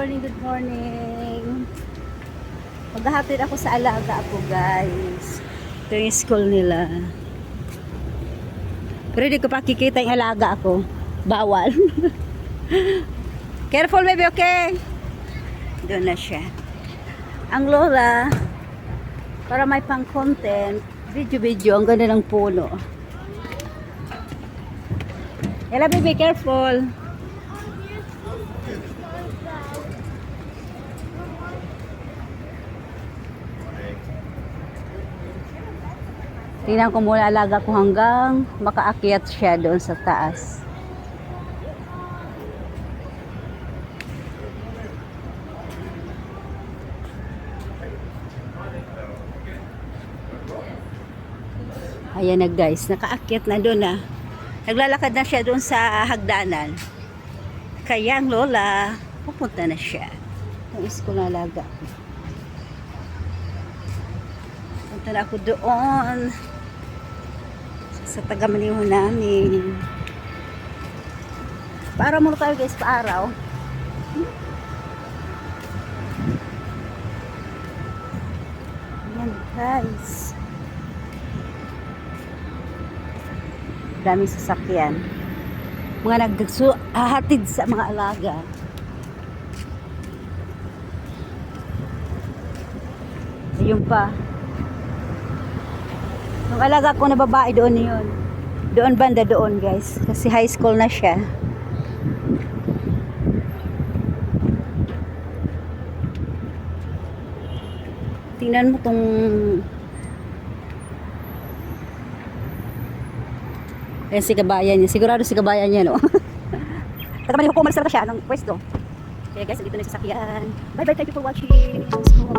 morning, good morning. Maghahatid ako sa alaga ako, guys. Ito yung school nila. Pero di ko pa kikita yung alaga ako. Bawal. Careful, baby, okay? Doon na siya. Ang lola, para may pang content, video-video, ang ganda ng puno. Ella, baby, careful. Tingnan ko muna alaga ko hanggang makaakyat siya doon sa taas. Ayan na guys, nakaakyat na doon na. Naglalakad na siya doon sa hagdanan. Kaya ang lola, pupunta na siya. Ang isko na alaga ko. Punta na ako doon sa taga-maniho namin. Para muna tayo guys, paaraw. Ayan guys. Daming sasakyan. Mga naghahatid sa mga alaga. Ayun pa. Yung alaga ko na babae doon yun. Doon banda doon guys. Kasi high school na siya. Tingnan mo tong Ayan si kabayan niya. Sigurado si kabayan niya, no? Taga man ko umalis talaga siya ng pwesto. Kaya guys, dito na yung sasakyan. Bye bye, thank you for watching.